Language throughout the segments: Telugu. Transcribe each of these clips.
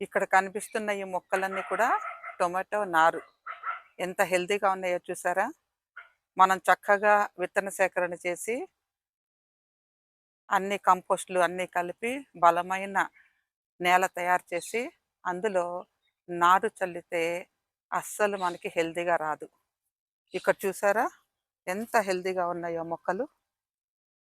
ఇక్కడ కనిపిస్తున్న ఈ మొక్కలన్నీ కూడా టొమాటో నారు. ఎంత హెల్తీగా ఉన్నాయో చూసారా? మనం చక్కగా విత్తన సేకరణ చేసి అన్ని కంపోస్టులు అన్నీ కలిపి బలమైన నేల తయారు చేసి అందులో నారు చల్లితే అస్సలు మనకి హెల్తీగా రాదు. ఇక్కడ చూసారా? ఎంత హెల్తీగా ఉన్నాయో మొక్కలు.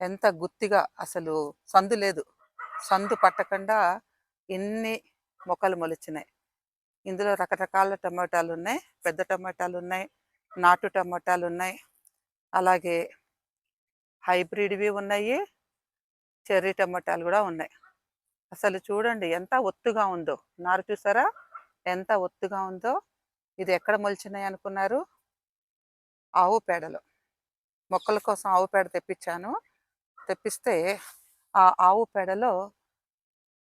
ఎంత గుత్తిగా అసలు సందు లేదు. సందు పట్టకుండా ఎన్ని మొక్కలు మొలిచినాయి. ఇందులో రకరకాల టమాటాలు ఉన్నాయి పెద్ద టమాటాలు ఉన్నాయి నాటు టమాటాలు ఉన్నాయి అలాగే హైబ్రిడ్వి ఉన్నాయి చెర్రీ టమాటాలు కూడా ఉన్నాయి. అసలు చూడండి ఎంత ఒత్తుగా ఉందో. నారు చూసారా? ఎంత ఒత్తుగా ఉందో. ఇది ఎక్కడ మొలిచినాయి అనుకున్నారు? ఆవు పేడలో. మొక్కల కోసం ఆవు పేడ తెప్పించాను. తెప్పిస్తే ఆ ఆవు పేడలో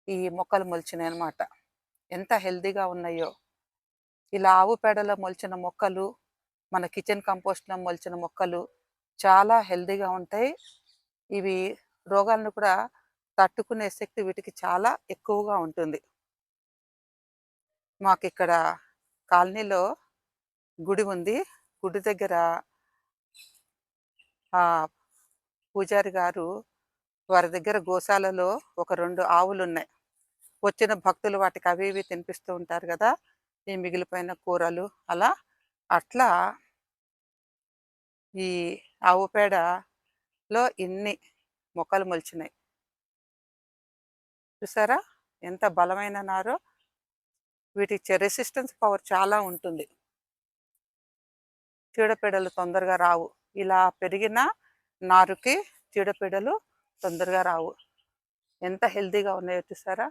ఈ మొక్కలు మొలిచినాయి అనమాట ఎంత హెల్దీగా ఉన్నాయో. ఇలా ఆవు పేడలో మొలిచిన మొక్కలు మన కిచెన్ కంపోస్ట్లో మొలిచిన మొక్కలు చాలా హెల్దీగా ఉంటాయి. ఇవి రోగాలను కూడా తట్టుకునే శక్తి వీటికి చాలా ఎక్కువగా ఉంటుంది. మాకు ఇక్కడ కాలనీలో గుడి ఉంది. గుడి దగ్గర పూజారి గారు వారి దగ్గర గోశాలలో ఒక రెండు ఆవులు ఉన్నాయి వచ్చిన భక్తులు వాటికి అవి ఇవి తినిపిస్తూ ఉంటారు కదా ఈ మిగిలిపోయిన కూరలు అలా. అట్లా ఈ ఆవు పేడలో ఇన్ని మొక్కలు మొలిచినాయి చూసారా? ఎంత బలమైన నారో. వీటికి రెసిస్టెన్స్ పవర్ చాలా ఉంటుంది. చీడపీడలు తొందరగా రావు. ఇలా పెరిగిన నారుకి చీడపీడలు తొందరగా రావు. ఎంత హెల్తీగా ఉన్నాయో చూసారా?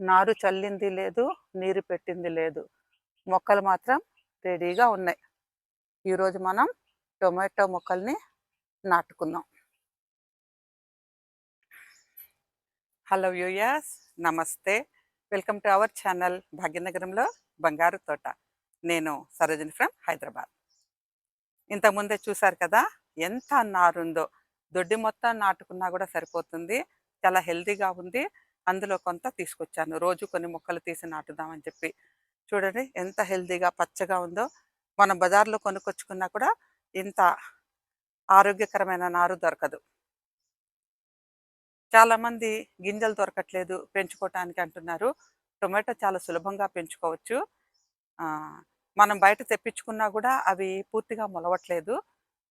నారు చల్లింది లేదు నీరు పెట్టింది లేదు. మొక్కలు మాత్రం రెడీగా ఉన్నాయి. ఈరోజు మనం టొమాటో మొక్కల్ని నాటుకుందాం. హలో యూయాస్ నమస్తే. వెల్కమ్ టు అవర్ ఛానల్ భాగ్యనగరంలో బంగారు తోట. నేను సరోజిని ఫ్రమ్ హైదరాబాద్. ఇంతకుముందే చూసారు కదా ఎంత నారుందో. దొడ్డి మొత్తం నాటుకున్నా కూడా సరిపోతుంది. చాలా హెల్తీగా ఉంది. అందులో కొంత తీసుకొచ్చాను. రోజు కొన్ని మొక్కలు తీసి నాటుదామని చెప్పి. చూడండి ఎంత హెల్తీగా పచ్చగా ఉందో. మనం బజార్లో కొనుక్కొచ్చుకున్నా కూడా ఇంత ఆరోగ్యకరమైన నారు దొరకదు. చాలామంది గింజలు దొరకట్లేదు పెంచుకోవటానికి అంటున్నారు. టొమాటో చాలా సులభంగా పెంచుకోవచ్చు. మనం బయట తెప్పించుకున్నా కూడా అవి పూర్తిగా మొలవట్లేదు.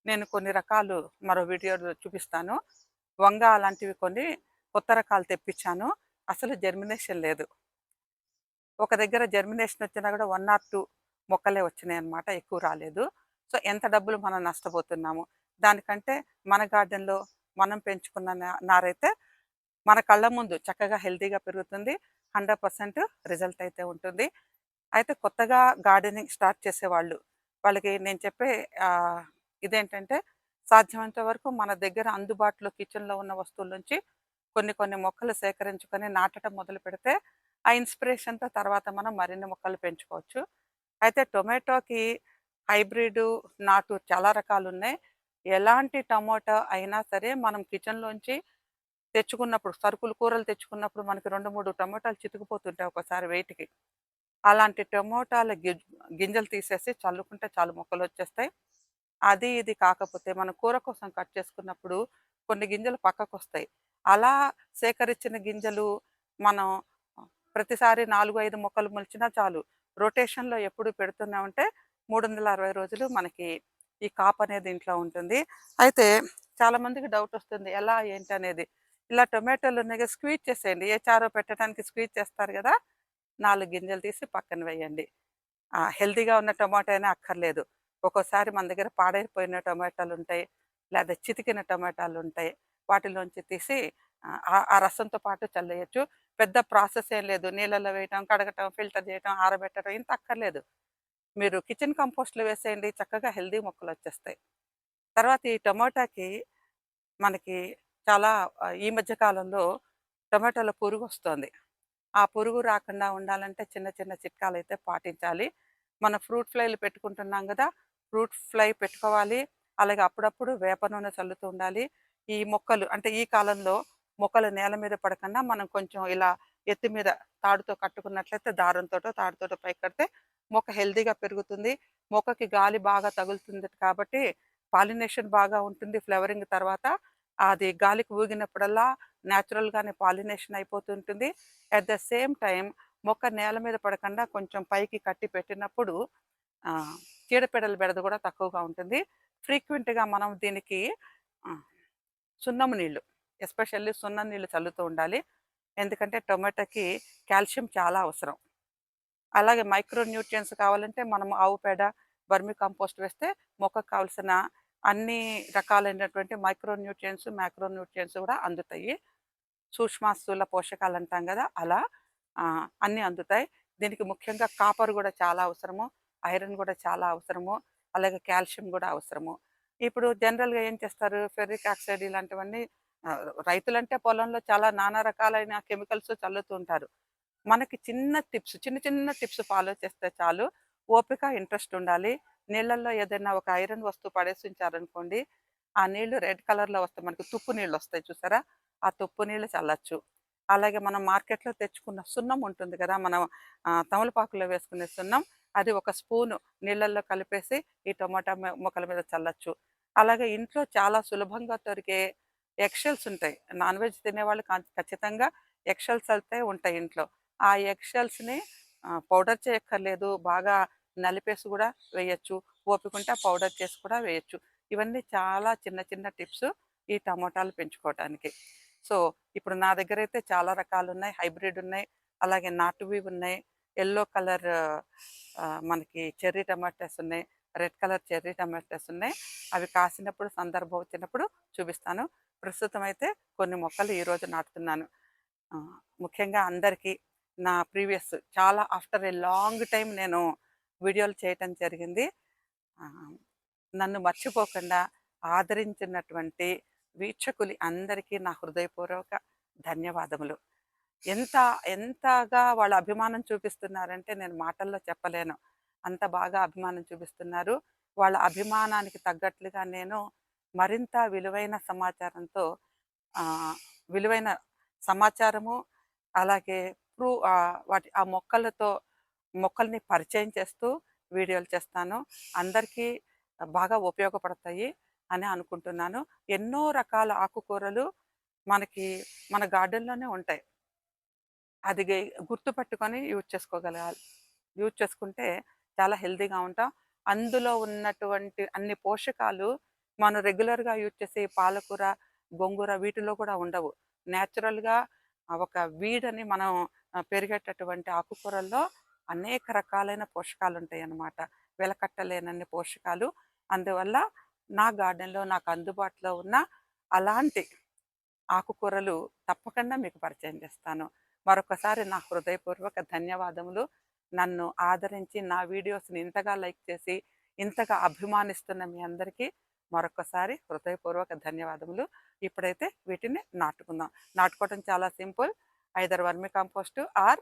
నేను కొన్ని రకాలు మరో వీడియోలో చూపిస్తాను. వంగ అలాంటివి కొన్ని కొత్త రకాలు తెప్పించాను. అసలు జర్మినేషన్ లేదు. ఒక దగ్గర జర్మినేషన్ వచ్చినా కూడా వన్ ఆర్ టూ మొక్కలే వచ్చినాయి అనమాట ఎక్కువ రాలేదు. సో ఎంత డబ్బులు మనం నష్టపోతున్నాము? దానికంటే మన గార్డెన్లో మనం పెంచుకున్న నారైతే మన కళ్ళ ముందు చక్కగా హెల్తీగా పెరుగుతుంది హండ్రెడ్ పర్సెంట్ రిజల్ట్ అయితే ఉంటుంది. అయితే కొత్తగా గార్డెనింగ్ స్టార్ట్ చేసేవాళ్ళు వాళ్ళకి నేను చెప్పే ఇదేంటంటే సాధ్యమైనంత వరకు మన దగ్గర అందుబాటులో కిచెన్లో ఉన్న వస్తువుల నుంచి కొన్ని కొన్ని మొక్కలు సేకరించుకొని నాటడం మొదలు పెడితే ఆ ఇన్స్పిరేషన్తో తర్వాత మనం మరిన్ని మొక్కలు పెంచుకోవచ్చు. అయితే టొమాటోకి హైబ్రిడ్ నాటు చాలా రకాలు ఉన్నాయి ఎలాంటి టమోటో అయినా సరే మనం కిచెన్లోంచి తెచ్చుకున్నప్పుడు సరుకులు కూరలు తెచ్చుకున్నప్పుడు మనకి రెండు మూడు టమోటాలు చితికిపోతుంటాయి ఒకసారి వెయిట్కి. అలాంటి టమోటాల గింజలు తీసేసి చల్లుకుంటే చాలు మొక్కలు వచ్చేస్తాయి. అది ఇది కాకపోతే మనం కూర కోసం కట్ చేసుకున్నప్పుడు కొన్ని గింజలు పక్కకు వస్తాయి అలా సేకరించిన గింజలు మనం ప్రతిసారి నాలుగు ఐదు మొక్కలు మొలిచినా చాలు. రొటేషన్లో ఎప్పుడు పెడుతున్నామంటే మూడు వందల అరవై రోజులు మనకి ఈ కాప్ అనేది ఇంట్లో ఉంటుంది. అయితే చాలామందికి డౌట్ వస్తుంది ఎలా ఏంటి అనేది. ఇలా టొమాటోలు ఉన్నాయి స్క్వీజ్ చేసేయండి. ఏ చారో పెట్టడానికి స్క్వీజ్ చేస్తారు కదా నాలుగు గింజలు తీసి పక్కన వేయండి. హెల్తీగా ఉన్న టొమాటో అయినా అక్కర్లేదు. ఒక్కోసారి మన దగ్గర పాడైపోయిన టొమాటోలు ఉంటాయి లేదా చితికిన టమాటాలు ఉంటాయి. వాటిలోంచి తీసి ఆ, రసంతో పాటు చల్లేయచ్చు. పెద్ద ప్రాసెస్ ఏం లేదు. నీళ్ళలో వేయటం కడగటం ఫిల్టర్ చేయటం ఆరబెట్టడం ఇంత అక్కర్లేదు. మీరు కిచెన్ కంపోస్ట్లో వేసేయండి చక్కగా హెల్దీ మొక్కలు వచ్చేస్తాయి. తర్వాత ఈ టమోటాకి మనకి చాలా ఈ మధ్య కాలంలో టమాటాలో పురుగు వస్తుంది. ఆ పురుగు రాకుండా ఉండాలంటే చిన్న చిన్న చిట్కాలు అయితే పాటించాలి. మన ఫ్రూట్ ఫ్లైలు పెట్టుకుంటున్నాం కదా ఫ్రూట్ ఫ్లై పెట్టుకోవాలి. అలాగే అప్పుడప్పుడు వేప నూనె చల్లుతూ ఉండాలి. ఈ మొక్కలు అంటే ఈ కాలంలో మొక్కలు నేల మీద పడకుండా మనం కొంచెం ఇలా ఎత్తి మీద తాడుతో కట్టుకున్నట్లయితే దారంతోటో తాడుతో పైకి కడితే మొక్క హెల్దీగా పెరుగుతుంది. మొక్కకి గాలి బాగా తగులుతుంది కాబట్టి పాలినేషన్ బాగా ఉంటుంది ఫ్లవరింగ్ తర్వాత. అది గాలికి ఊగినప్పుడల్లా న్యాచురల్గానే పాలినేషన్ అయిపోతుంటుంది. అట్ ద సేమ్ టైం మొక్క నేల మీద పడకుండా కొంచెం పైకి కట్టి పెట్టినప్పుడు చీడపీడల బెడద కూడా తక్కువగా ఉంటుంది. ఫ్రీక్వెంట్గా మనం దీనికి సున్నము నీళ్ళు. ఎస్పెషల్లీ సున్నం నీళ్ళు చల్లుతూ ఉండాలి. ఎందుకంటే టొమాటోకి కాల్షియం చాలా అవసరం. అలాగే మైక్రో న్యూట్రియన్స్ కావాలంటే మనం ఆవు పేడ బర్మి కంపోస్ట్ వేస్తే మొక్కకు కావాల్సిన అన్ని రకాలైనటువంటి మైక్రో న్యూట్రియన్స్ మ్యాక్రో న్యూట్రియన్స్ కూడా అందుతాయి. సూక్ష్మాస్తుల పోషకాలు అంటాం కదా అలా అన్నీ అందుతాయి. దీనికి ముఖ్యంగా కాపర్ కూడా చాలా అవసరము ఐరన్ కూడా చాలా అవసరము అలాగే కాల్షియం కూడా అవసరము. ఇప్పుడు జనరల్గా ఏం చేస్తారు? ఫెర్రిక్ ఆక్సైడ్ ఇలాంటివన్నీ రైతులంటే పొలంలో చాలా నానా రకాలైన కెమికల్స్ చల్లుతూ ఉంటారు. మనకి చిన్న టిప్స్ చిన్న చిన్న టిప్స్ ఫాలో చేస్తే చాలు. ఓపిక ఇంట్రెస్ట్ ఉండాలి. నీళ్ళల్లో ఏదైనా ఒక ఐరన్ వస్తువు పడేసి ఉంచారనుకోండి ఆ నీళ్ళు రెడ్ కలర్లో వస్తాయి. మనకి తుప్పు నీళ్ళు వస్తాయి చూసారా? ఆ తుప్పు నీళ్ళు చల్లచ్చు. అలాగే మనం మార్కెట్లో తెచ్చుకున్న సున్నం ఉంటుంది కదా? మనం తమలపాకులో వేసుకునే సున్నం అది ఒక స్పూను నీళ్ళల్లో కలిపేసి ఈ టొమాటో మొక్కల మీద చల్లచ్చు. అలాగే ఇంట్లో చాలా సులభంగా దొరికే ఎక్షల్స్ ఉంటాయి. నాన్ వెజ్ తినేవాళ్ళు ఖచ్చితంగా ఎక్షల్స్ అయితే ఉంటాయి ఇంట్లో. ఆ ఎక్షల్స్ని పౌడర్ చేయక్కర్లేదు. బాగా నలిపేసి కూడా వేయచ్చు. ఓపికంటే పౌడర్ చేసి కూడా వేయచ్చు. ఇవన్నీ చాలా చిన్న చిన్న టిప్స్ ఈ టమోటాలు పెంచుకోవడానికి సో ఇప్పుడు నా దగ్గర అయితే చాలా రకాలు ఉన్నాయి. హైబ్రిడ్ ఉన్నాయి. అలాగే నాటువి ఉన్నాయి. ఎల్లో కలర్ మనకి చెర్రీ టమాటాస్ ఉన్నాయి. రెడ్ కలర్ చెర్రీ టమాటాస్ ఉన్నాయి. అవి కాసినప్పుడు సందర్భం వచ్చినప్పుడు చూపిస్తాను. ప్రస్తుతం అయితే కొన్ని మొక్కలు ఈరోజు నాటుతున్నాను. ముఖ్యంగా అందరికీ నా ప్రీవియస్ చాలా ఆఫ్టర్ ఏ లాంగ్ టైం నేను వీడియోలు చేయటం జరిగింది. నన్ను మర్చిపోకుండా ఆదరించినటువంటి వీక్షకులు అందరికీ నా హృదయపూర్వక ధన్యవాదములు. ఎంత ఎంతగా వాళ్ళ అభిమానం చూపిస్తున్నారంటే నేను మాటల్లో చెప్పలేను. అంత బాగా అభిమానం చూపిస్తున్నారు. వాళ్ళ అభిమానానికి తగ్గట్లుగా నేను మరింత విలువైన సమాచారంతో విలువైన సమాచారము అలాగే ప్రూ వాటి ఆ మొక్కలతో మొక్కల్ని పరిచయం చేస్తూ వీడియోలు చేస్తాను. అందరికీ బాగా ఉపయోగపడతాయి అని అనుకుంటున్నాను. ఎన్నో రకాల ఆకుకూరలు మనకి మన గార్డెన్లోనే ఉంటాయి. అది గుర్తుపట్టుకొని యూజ్ చేసుకోగలగాలి. యూజ్ చేసుకుంటే చాలా హెల్తీగా ఉంటాం. అందులో ఉన్నటువంటి అన్ని పోషకాలు మనం రెగ్యులర్గా యూజ్ చేసే పాలకూర గోంగూర వీటిలో కూడా ఉండవు. న్యాచురల్గా ఒక వీడని మనం పెరిగేటటువంటి ఆకుకూరల్లో అనేక రకాలైన పోషకాలు ఉంటాయి అన్నమాట వెలకట్టలేనన్ని పోషకాలు. అందువల్ల నా గార్డెన్లో నాకు అందుబాటులో ఉన్న అలాంటి ఆకుకూరలు తప్పకుండా మీకు పరిచయం చేస్తాను. మరొకసారి నా హృదయపూర్వక ధన్యవాదములు. నన్ను ఆదరించి నా వీడియోస్ని ఇంతగా లైక్ చేసి ఇంతగా అభిమానిస్తున్న మీ అందరికీ మరొకసారి హృదయపూర్వక ధన్యవాదములు. ఇప్పుడైతే వీటిని నాటుకుందాం. నాటుకోవడం చాలా simple. Either vermicompost or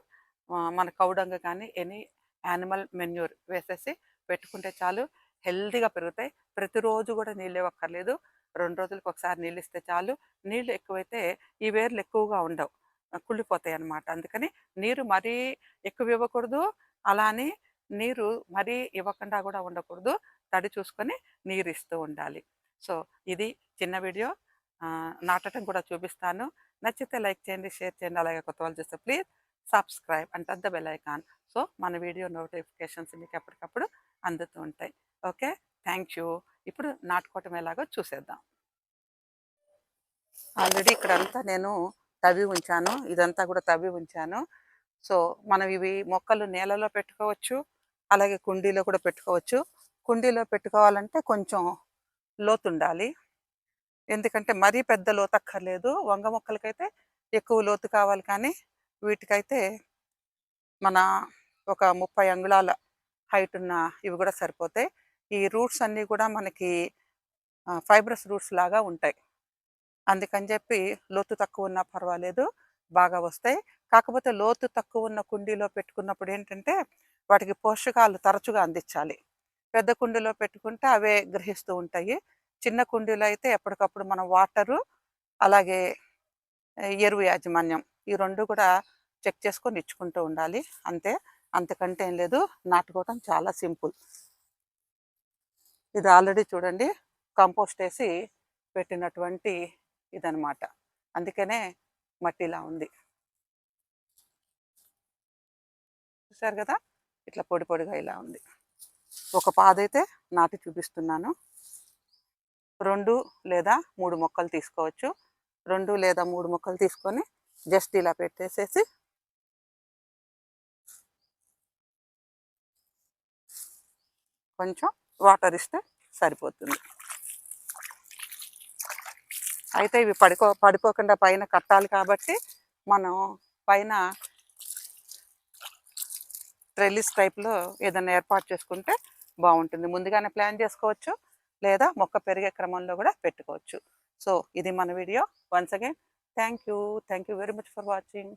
మన కౌడంగ కానీ ఎనీ యానిమల్ మెన్యూర్ వేసేసి పెట్టుకుంటే చాలు హెల్తీగా పెరుగుతాయి. ప్రతిరోజు కూడా నీళ్ళు ఇవ్వక్కర్లేదు రెండు రోజులకు ఒకసారి నీళ్ళు ఇస్తే చాలు. నీళ్ళు ఎక్కువైతే ఈ వేర్లు ఎక్కువగా ఉండవు. కుళ్ళిపోతాయి అన్నమాట అందుకని నీరు మరీ ఎక్కువ ఇవ్వకూడదు. అలా అని నీరు మరీ ఇవ్వకుండా కూడా ఉండకూడదు. తడి చూసుకొని నీరు ఇస్తూ ఉండాలి. సో ఇది చిన్న వీడియో. నాటటం కూడా చూపిస్తాను. నచ్చితే లైక్ చేయండి షేర్ చేయండి. అలాగే కొత్త వాళ్ళు చూస్తే ప్లీజ్ సబ్స్క్రైబ్ అంటే ద బెల్ ఐకాన్. సో మన వీడియో నోటిఫికేషన్స్ మీకు ఎప్పటికప్పుడు అందుతూ ఉంటాయి. ఓకే? Thank you. ఇప్పుడు నాటుకోవటం ఎలాగో చూసేద్దాం. ఆల్రెడీ ఇక్కడంతా నేను తవ్వి ఉంచాను. ఇదంతా కూడా తవ్వి ఉంచాను. సో మనం ఇవి మొక్కలు నేలలో పెట్టుకోవచ్చు. అలాగే కుండీలో కూడా పెట్టుకోవచ్చు. కుండీలో పెట్టుకోవాలంటే కొంచెం లోతు ఉండాలి ఎందుకంటే మరీ పెద్ద లోతు అక్కర్లేదు వంగ మొక్కలకైతే ఎక్కువ లోతు కావాలి కానీ వీటికైతే మన ఒక ముప్పై అంగుళాల హైట్ ఉన్న ఇవి కూడా సరిపోతాయి. ఈ రూట్స్ అన్నీ కూడా మనకి ఫైబ్రస్ రూట్స్ లాగా ఉంటాయి. అందుకని చెప్పి లోతు తక్కువ ఉన్నా పర్వాలేదు బాగా వస్తాయి. కాకపోతే లోతు తక్కువ ఉన్న కుండీలో పెట్టుకున్నప్పుడు ఏంటంటే వాటికి పోషకాలు తరచుగా అందించాలి. పెద్ద కుండీలో పెట్టుకుంటే అవే గ్రహిస్తూ ఉంటాయి. చిన్న కుండీలో అయితే ఎప్పటికప్పుడు మనం వాటరు అలాగే ఎరువు యాజమాన్యం ఈ రెండు కూడా చెక్ చేసుకొని ఇచ్చుకుంటూ ఉండాలి. అంతే అంతకంటే ఏం లేదు. నాటుకోవటం చాలా సింపుల్. ఇది ఆల్రెడీ చూడండి కంపోస్ట్ వేసి పెట్టినటువంటి ఇదనమాట. అందుకనే మట్టిలా ఉంది. చూసారు కదా? ఇట్లా పొడి పొడిగా ఇలా ఉంది. ఒక పాదైతే నాటి చూపిస్తున్నాను. రెండు లేదా మూడు మొక్కలు తీసుకోవచ్చు. రెండు లేదా మూడు మొక్కలు తీసుకొని జస్ట్ ఇలా పెట్టేసేసి కొంచెం వాటర్ ఇస్తే సరిపోతుంది. అయితే ఇవి పడిపో పడిపోకుండా పైన కట్టాలి కాబట్టి మనం పైన ట్రెల్లిస్ టైప్లో ఏదైనా ఏర్పాటు చేసుకుంటే బాగుంటుంది. ముందుగానే ప్లాన్ చేసుకోవచ్చు లేదా మొక్క పెరిగే క్రమంలో కూడా పెట్టుకోవచ్చు. సో ఇది మన video. Once again thank you thank you very much for watching.